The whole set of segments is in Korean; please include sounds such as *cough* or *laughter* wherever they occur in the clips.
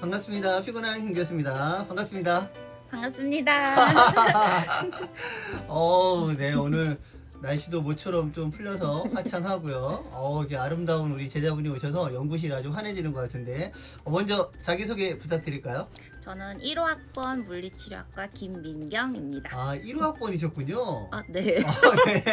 반갑습니다. 피곤한 김 교수입니다. 반갑습니다. 반갑습니다. *laughs* 어우, 네, 오늘 날씨도 모처럼 좀 풀려서 화창하고요. 어, 이게 아름다운 우리 제자분이 오셔서 연구실이 아주 환해지는 것 같은데, 어, 먼저 자기소개 부탁드릴까요? 저는 1호 학번 물리치료학과 김민경입니다. 아, 1호 학번이셨군요. 아, 네. 아, *laughs* 네.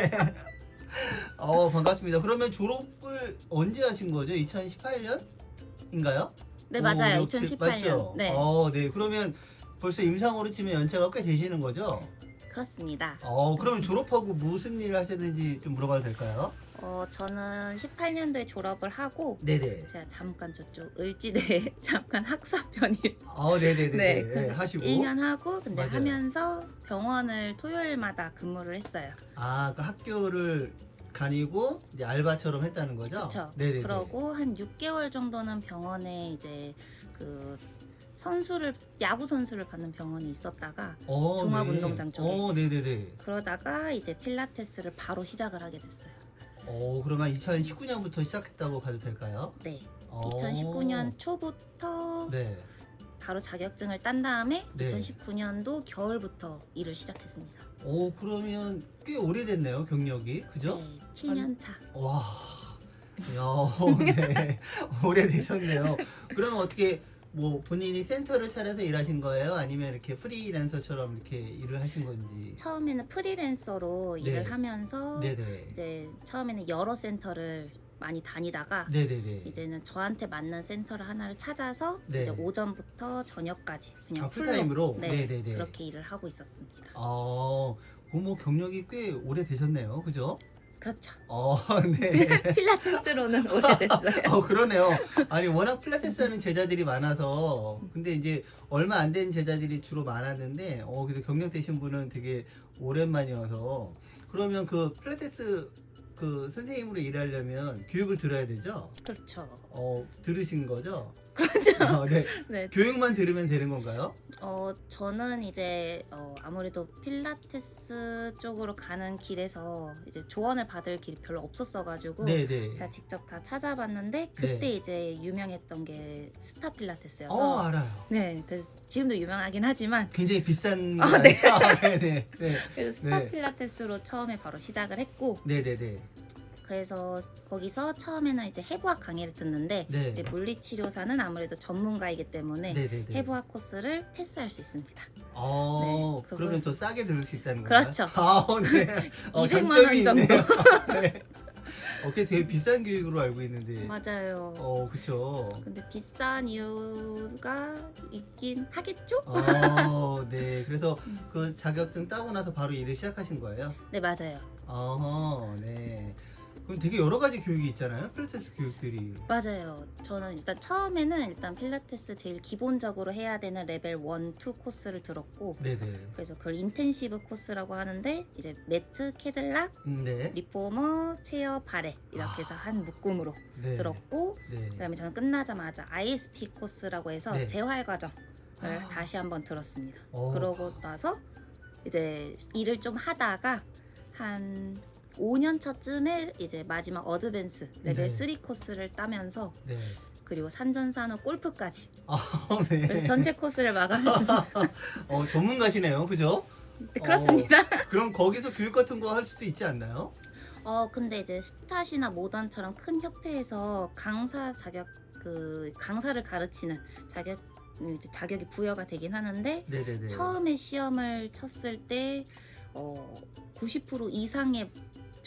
어, 반갑습니다. 그러면 졸업을 언제 하신 거죠? 2018년인가요? 네, 맞아요. 오, 역시 2018년. 맞죠? 네. 어, 네. 그러면 벌써 임상으로 치면 연차가 꽤 되시는 거죠? 그렇습니다. 어, 그러면 졸업하고 무슨 일을 하셨는지 좀 물어봐도 될까요? 어, 저는 18년도에 졸업을 하고 네네. 제가 잠깐 저쪽 을지대에 *laughs* 잠깐 학사 편입 어, 네네네. 네, 네, 그래서 하시고. 1년 하고 근데 맞아요. 하면서 병원을 토요일마다 근무를 했어요. 아, 그 학교를 다니고 이제 알바처럼 했다는 거죠? 그렇죠. 그러고 한 6개월 정도는 병원에 이제 그 선수를 야구 선수를 받는 병원이 있었다가 어, 종합운동장 네. 쪽에. 어, 네네네. 그러다가 이제 필라테스를 바로 시작을 하게 됐어요. 어, 그러면 2019년부터 시작했다고 봐도 될까요? 네. 어. 2019년 초부터 네. 바로 자격증을 딴 다음에 네. 2019년도 겨울부터 일을 시작했습니다. 오, 그러면 꽤 오래됐네요, 경력이. 그죠? 네, 7년 차. 와, 야, 네, *laughs* 오래되셨네요. 그러면 어떻게 뭐 본인이 센터를 차려서 일하신 거예요? 아니면 이렇게 프리랜서처럼 이렇게 일을 하신 건지? 처음에는 프리랜서로 네. 일을 하면서 네네. 이제 처음에는 여러 센터를 많이 다니다가 네네네. 이제는 저한테 맞는 센터를 하나를 찾아서 네. 이제 오전부터 저녁까지 그냥 아, 풀타임으로? 네, 네네네. 그렇게 일을 하고 있었습니다. 어, 그뭐 경력이 꽤 오래 되셨네요, 그죠? 그렇죠. 어, *laughs* 네. *laughs* 필라테스로는 오래됐어요. *laughs* 어, 그러네요. 아니, 워낙 필라테스 하는 제자들이 많아서, 근데 이제 얼마 안 된 제자들이 주로 많았는데, 어, 그래서 경력 되신 분은 되게 오랜만이어서, 그러면 그 필라테스 그 선생님으로 일하려면 교육을 들어야 되죠? 그렇죠. 어, 들으신 거죠? 그렇죠. 어, 네. *laughs* 네. 교육만 들으면 되는 건가요? 어, 저는 이제 어, 아무래도 필라테스 쪽으로 가는 길에서 이제 조언을 받을 길이 별로 없었어가지고 네 네. 제가 직접 다 찾아봤는데 그때 네. 이제 유명했던 게 스타 필라테스여서 어, 알아요. 네, 그래서 지금도 유명하긴 하지만 굉장히 비싼. 아, 네. *laughs* 아, 네 네. 네. 그래서 스타 네. 필라테스로 처음에 바로 시작을 했고 네 네 네. 그래서 거기서 처음에는 이제 해부학 강의를 듣는데 네. 이제 물리치료사는 아무래도 전문가이기 때문에 네네네. 해부학 코스를 패스할 수 있습니다. 어, 네, 그걸- 그러면 더 싸게 들을 수 있다는 건가요? 그렇죠. *laughs* 아, 네. *laughs* 200만 장점이 원 정도. 있네요. *laughs* 네. 어, 그게 되게 비싼 교육으로 알고 있는데. 맞아요. 어, 그쵸. 근데 비싼 이유가 있긴 하겠죠? 어, 네. 그래서 음. 그 자격증 따고 나서 바로 일을 시작하신 거예요? 네 맞아요. 어허, 네. 그럼 되게 여러 가지 교육이 있잖아요. 필라테스 교육들이. 맞아요. 저는 일단 처음에는 일단 필라테스 제일 기본적으로 해야 되는 레벨 1, 2 코스를 들었고 네네. 그래서 그걸 인텐시브 코스라고 하는데 이제 매트, 캐들락, 음, 네. 리포머, 체어, 바레 이렇게 해서 한 묶음으로 네. 들었고 네. 그다음에 저는 끝나자마자 ISP 코스라고 해서 네. 재활 과정을 아. 다시 한번 들었습니다. 어. 그러고 나서 이제 일을 좀 하다가 한 5년 차쯤에 이제 마지막 어드밴스 레벨 네. 3 코스를 따면서 네. 그리고 산전산후 골프까지 *laughs* 아, 네. 그래서 전체 코스를 마감했습니다. *laughs* 어, 전문가시네요. 그죠? 네, 그렇습니다. 그럼 거기서 교육 같은 거 할 수도 있지 않나요? 어 근데 이제 스탓이나 모던처럼 큰 협회에서 강사 자격 그 강사를 가르치는 자격 이제 자격이 부여가 되긴 하는데 네네네. 처음에 시험을 쳤을 때 어, 90% 이상의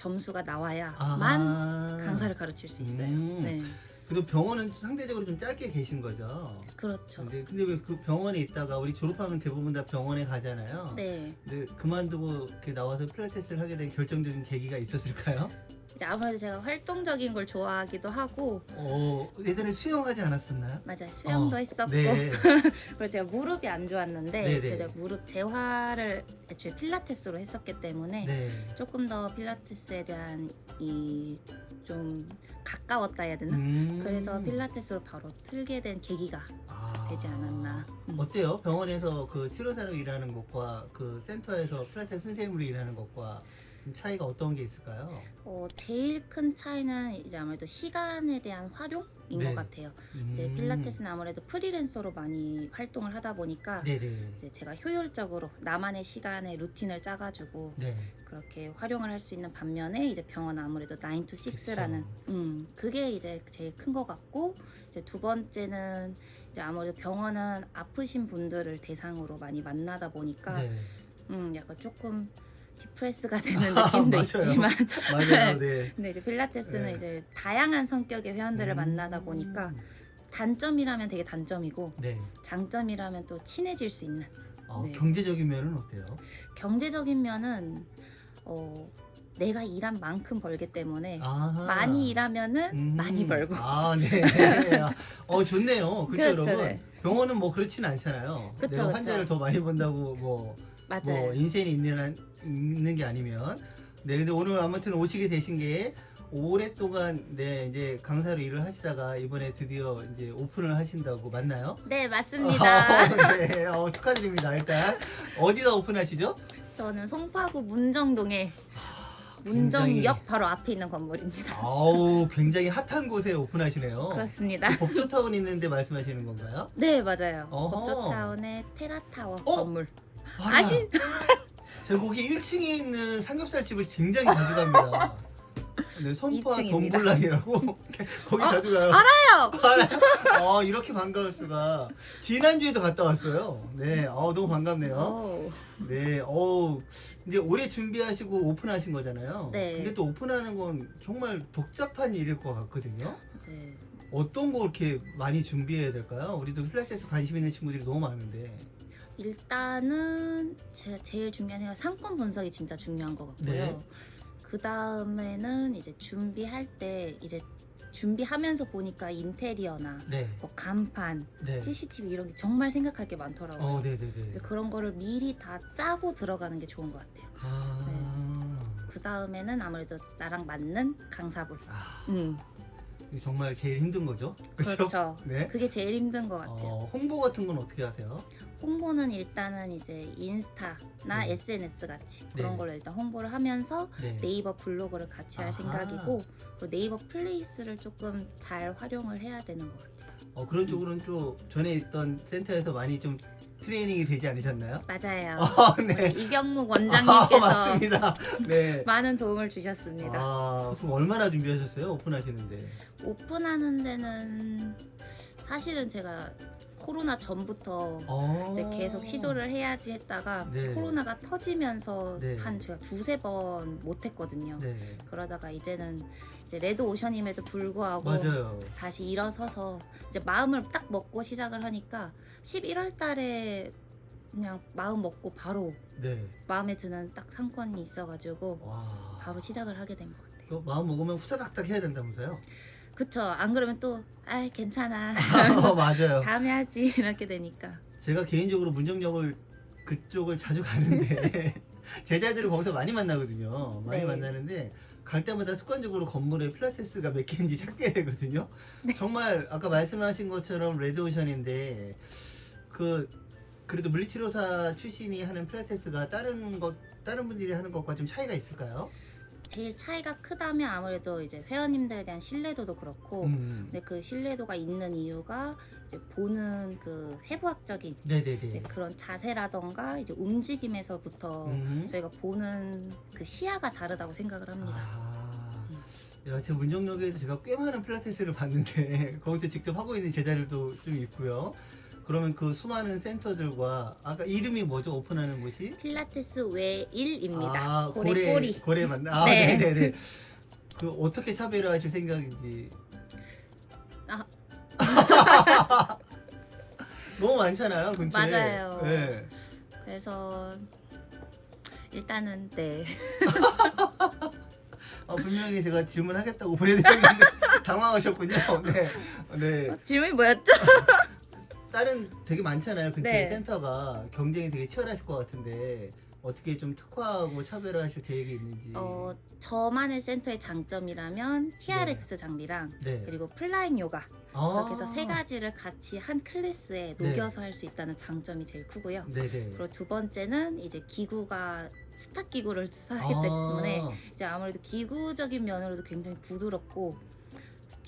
점수가 나와야만 아. 강사를 가르칠 수 있어요. 음. 네, 그래도 병원은 상대적으로 좀 짧게 계신 거죠. 그렇죠. 근데 근데 왜 그 병원에 있다가 우리 졸업하면 대부분 다 병원에 가잖아요. 네, 근데 그만두고 이렇게 나와서 필라테스를 하게 된 결정적인 계기가 있었을까요? 이제 아무래도 제가 활동적인 걸 좋아하기도 하고 어 예전에 수영하지 않았었나요? 맞아요 수영도 어, 했었고 네. *laughs* 그리고 제가 무릎이 안 좋았는데 네 네. 제가 무릎 재활을 애초에 필라테스로 했었기 때문에 네. 조금 더 필라테스에 대한 이 좀 가까웠다 해야 되나? 음. 그래서 필라테스로 바로 틀게 된 계기가 아 아. 되지 않았나. 음. 어때요? 병원에서 그 치료사로 일하는 것과 그 센터에서 필라테스 선생님으로 일하는 것과 좀 차이가 어떤 게 있을까요? 어, 제일 큰 차이는 이제 아무래도 시간에 대한 활용인 네. 것 같아요. 이제 음. 필라테스는 아무래도 프리랜서로 많이 활동을 하다 보니까 네네. 이제 제가 효율적으로 나만의 시간에 루틴을 짜가지고 네. 그렇게 활용을 할 수 있는 반면에 이제 병원 아무래도 9 to 6라는 음 그게 이제 제일 큰 것 같고 이제 두 번째는 아무래도 병원은 아프신 분들을 대상으로 많이 만나다 보니까 네. 음 약간 조금 디프레스가 되는 아, *laughs* 느낌도 맞아요. 있지만 맞아요. *laughs* 네. 근데 이제 필라테스는 네. 이제 다양한 성격의 회원들을 음. 만나다 보니까 단점이라면 되게 단점이고 네. 장점이라면 또 친해질 수 있는 어, 네. 경제적인 면은 어때요? 경제적인 면은 어 내가 일한 만큼 벌기 때문에 아하. 많이 일하면은 음. 많이 벌고 아, 네. 어, 좋네요. 그렇죠, 그렇죠, 여러분? 네. 병원은 뭐 그렇진 않잖아요. 그쵸, 내가 그쵸. 환자를 더 많이 본다고 뭐, 맞아요. 뭐 인생이 있는, 한- 있는 게 아니면. 네, 근데 오늘 아무튼 오시게 되신 게 오랫동안 네, 이제 강사로 일을 하시다가 이번에 드디어 이제 오픈을 하신다고 맞나요? 네 맞습니다. 어, 네, 어, 축하드립니다. 일단 어디다 오픈하시죠? 저는 송파구 문정동에 굉장히- 문정역 바로 앞에 있는 건물입니다. 아우 굉장히 핫한 곳에 오픈하시네요. 그렇습니다. 법조타운 있는데 말씀하시는 건가요? 네 맞아요. 어허. 법조타운의 테라타워 어? 건물. 아, 아시? 제가 거기 1층에 있는 삼겹살 집을 굉장히 자주 갑니다. *laughs* 네, 선파 2층입니다. 동굴락이라고 *laughs* 거기 자주 가요. 알아요. 알아요? 어, 이렇게 반가울 수가. 지난주에도 갔다 왔어요. 네, 어, 너무 반갑네요. 오. 네, 어, 이제 올해 준비하시고 오픈하신 거잖아요. 네. 근데 또 오픈하는 건 정말 복잡한 일일 것 같거든요. 네. 어떤 거 이렇게 많이 준비해야 될까요? 우리도 필라테스 관심 있는 친구들이 너무 많은데. 일단은 제가 제일 중요한 게 상권 분석이 진짜 중요한 것 같고요. 네. 그 다음에는 이제 준비할 때 이제 준비하면서 보니까 인테리어나 네, 뭐 간판, 네. CCTV 이런 게 정말 생각할 게 많더라고요. 어, 네, 네, 네. 그래서 그런 거를 미리 다 짜고 들어가는 게 좋은 것 같아요. 아, 그 다음에는 아무래도 나랑 맞는 강사분. 아, 음, 정말 제일 힘든 거죠? 그렇죠? 그렇죠. *laughs* 네. 그게 제일 힘든 것 같아요. 어, 홍보 같은 건 어떻게 하세요? 홍보는 일단은 이제 인스타나 네. SNS 같이 그런 네. 걸로 일단 홍보를 하면서 네. 네이버 블로그를 같이 할 아하. 생각이고 그리고 네이버 플레이스를 조금 잘 활용을 해야 되는 것 같아요. 어, 그런 쪽으로는 좀 전에 있던 센터에서 많이 좀 트레이닝이 되지 않으셨나요? 맞아요. 아, 네. 우리 이경묵 아, 원장님께서 맞습니다. 네. *laughs* 많은 도움을 주셨습니다. 아, 그럼 얼마나 준비하셨어요? 오픈하시는데. 오픈하는 데는 사실은 제가 코로나 전부터 어. 이제 계속 시도를 해야지 했다가 네. 코로나가 터지면서 네. 한 제가 두세 번 못했거든요. 네. 그러다가 이제는 이제 레드 오션임에도 불구하고 맞아요. 다시 일어서서 이제 마음을 딱 먹고 시작을 하니까 11월 달에 그냥 마음 먹고 바로 네. 마음에 드는 딱 상권이 있어가지고 와. 바로 시작을 하게 된 것 같아요. 그 마음 먹으면 후다닥닥 해야 된다면서요? 그쵸. 안 그러면 또, 아 괜찮아. *laughs* 어, 맞아요. 다음에 하지. *laughs* 이렇게 되니까. 제가 개인적으로 문정역을 그쪽을 자주 가는데 *laughs* 제자들을 거기서 많이 만나거든요. 많이 네. 만나는데 갈 때마다 습관적으로 건물에 필라테스가 몇 개인지 찾게 되거든요. 네. 정말 아까 말씀하신 것처럼 레드오션인데 그 그래도 물리치료사 출신이 하는 필라테스가 다른 것 다른 분들이 하는 것과 좀 차이가 있을까요? 제일 차이가 크다면 아무래도 이제 회원님들에 대한 신뢰도도 그렇고 음. 근데 그 신뢰도가 있는 이유가 이제 보는 그 해부학적인 네네네. 그런 자세라던가 이제 움직임에서부터 음. 저희가 보는 그 시야가 다르다고 생각을 합니다. 아, 야, 제 문정역에도 제가 꽤 많은 필라테스를 봤는데 *laughs* 거기서 직접 하고 있는 제자들도 좀 있고요. 그러면 그 수많은 센터들과 아까 이름이 뭐죠? 오픈하는 곳이? 필라테스 외일입니다. 아, 고래 고래 꼬리. 고래 맞나? *laughs* 아, 네. 네, 네, 네. 그 어떻게 차별화하실 생각인지. 아. *laughs* 너무 많잖아요, 근처에. 맞아요. 네. 그래서 일단은 네. *laughs* 아, 분명히 제가 질문하겠다고 보내드렸는데 당황하셨군요. 네. 네. 어, 질문이 뭐였죠? 다른 되게 많잖아요. 근처에 네. 센터가 경쟁이 되게 치열하실 것 같은데 어떻게 좀 특화하고 차별화하실 계획이 있는지. 어, 저만의 센터의 장점이라면 TRX 장비랑 네. 그리고 플라잉 요가 아. 그렇게 해서 세 가지를 같이 한 클래스에 네. 녹여서 할 수 있다는 장점이 제일 크고요. 네네. 그리고 두 번째는 이제 기구가 스타 기구를 *laughs* 아. 하기 때문에 이제 아무래도 기구적인 면으로도 굉장히 부드럽고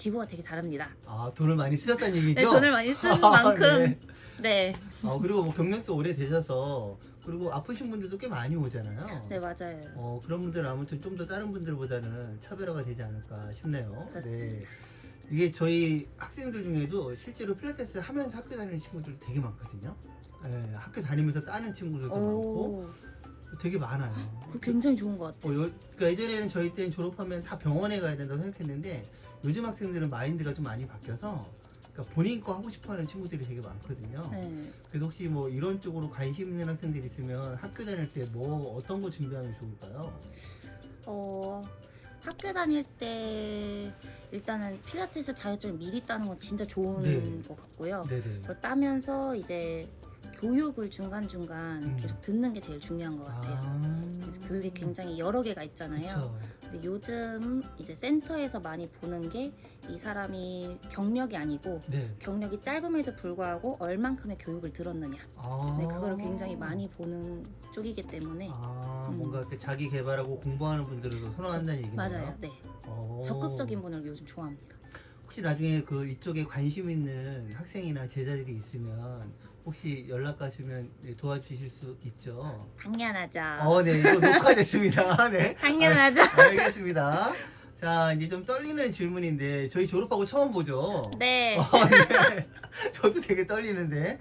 기구가 되게 다릅니다. 아 돈을 많이 쓰셨다는 얘기죠? 네, 돈을 많이 쓴 *laughs* 아, 만큼 네. 네, 아 그리고 뭐 경력도 오래 되셔서 그리고 아프신 분들도 꽤 많이 오잖아요. 네 맞아요. 어 그런 분들은 아무튼 좀 더 다른 분들보다는 차별화가 되지 않을까 싶네요. 그렇습니다. 이게 저희 학생들 중에도 실제로 필라테스 하면서 학교 다니는 친구들 되게 많거든요. 예, 학교 다니면서 따는 친구들도 많고 오, 되게 많아요. 그 굉장히 좋은 것 같아요. 어, 요- 그러니까 예전에는 저희 때는 졸업하면 다 병원에 가야 된다고 생각했는데 요즘 학생들은 마인드가 좀 많이 바뀌어서 그러니까 본인 거 하고 싶어하는 친구들이 되게 많거든요. 네. 그래서 혹시 뭐 이런 쪽으로 관심 있는 학생들 이 있으면 학교 다닐 때 뭐 어떤 거 준비하면 좋을까요? 어, 학교 다닐 때 일단은 필라테스 자격증을 미리 따는 건 진짜 좋은 네. 것 같고요. 네네. 그걸 따면서 이제 교육을 중간중간 음. 계속 듣는 게 제일 중요한 것 같아요. 아, 그래서 교육이 굉장히 여러 개가 있잖아요. 그쵸. 근데 요즘 이제 센터에서 많이 보는 게 이 사람이 경력이 아니고 네. 경력이 짧음에도 불구하고 얼만큼의 교육을 들었느냐. 아. 네, 그거를 굉장히 많이 보는 쪽이기 때문에 아, 음. 뭔가 이렇게 자기 개발하고 공부하는 분들을 선호한다는 얘기네요. 맞아요. 네, 어. 적극적인 분을 요즘 좋아합니다. 혹시 나중에 그 이쪽에 관심 있는 학생이나 제자들이 있으면 혹시 연락 가시면 네, 도와주실 수 있죠? 당연하죠. 어, 네, 이거 녹화됐습니다. 네. *laughs* 당연하죠. 알- 알겠습니다. 자, 이제 좀 떨리는 질문인데 저희 졸업하고 처음 보죠. 네. 어, 네. *laughs* 저도 되게 떨리는데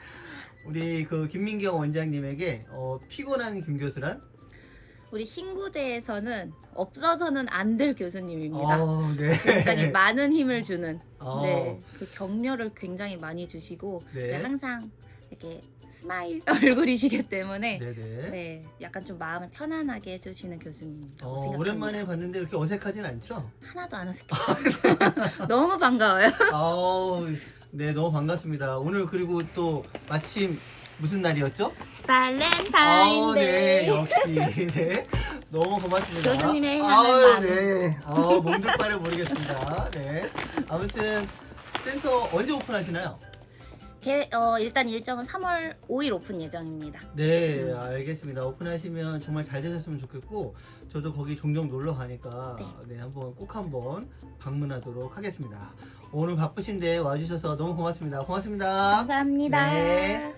우리 그 김민경 원장님에게 어, 피곤한 김 교수란? 우리 신구대에서는 없어서는 안 될 교수님입니다. 어, 네. 굉장히 많은 힘을 주는 어, 네, 그 격려를 굉장히 많이 주시고 네. 네, 항상 이렇게 스마일 *laughs* 얼굴이시기 때문에 네네. 네, 약간 좀 마음을 편안하게 해주시는 교수님이라고 어, 생각합니다. 오랜만에 봤는데 그렇게 어색하진 않죠? 하나도 안 어색해요. *laughs* 너무 반가워요. *laughs* 아우, 네, 너무 반갑습니다. 오늘 그리고 또 마침 무슨 날이었죠? 아우, 네, 발렌타인데이. 역시, 네. 너무 고맙습니다. 교수님의 아우, 향을 많이. 네. 아우, 몸둘 바를 모르겠습니다. 네. 아무튼, 센터 언제 오픈하시나요? 개- 어, 일단 일정은 3월 5일 오픈 예정입니다. 네, 음. 알겠습니다. 오픈하시면 정말 잘 되셨으면 좋겠고, 저도 거기 종종 놀러 가니까, 네. 네, 한번 꼭 한번 방문하도록 하겠습니다. 오늘 바쁘신데 와주셔서 너무 고맙습니다. 고맙습니다. 감사합니다. 네.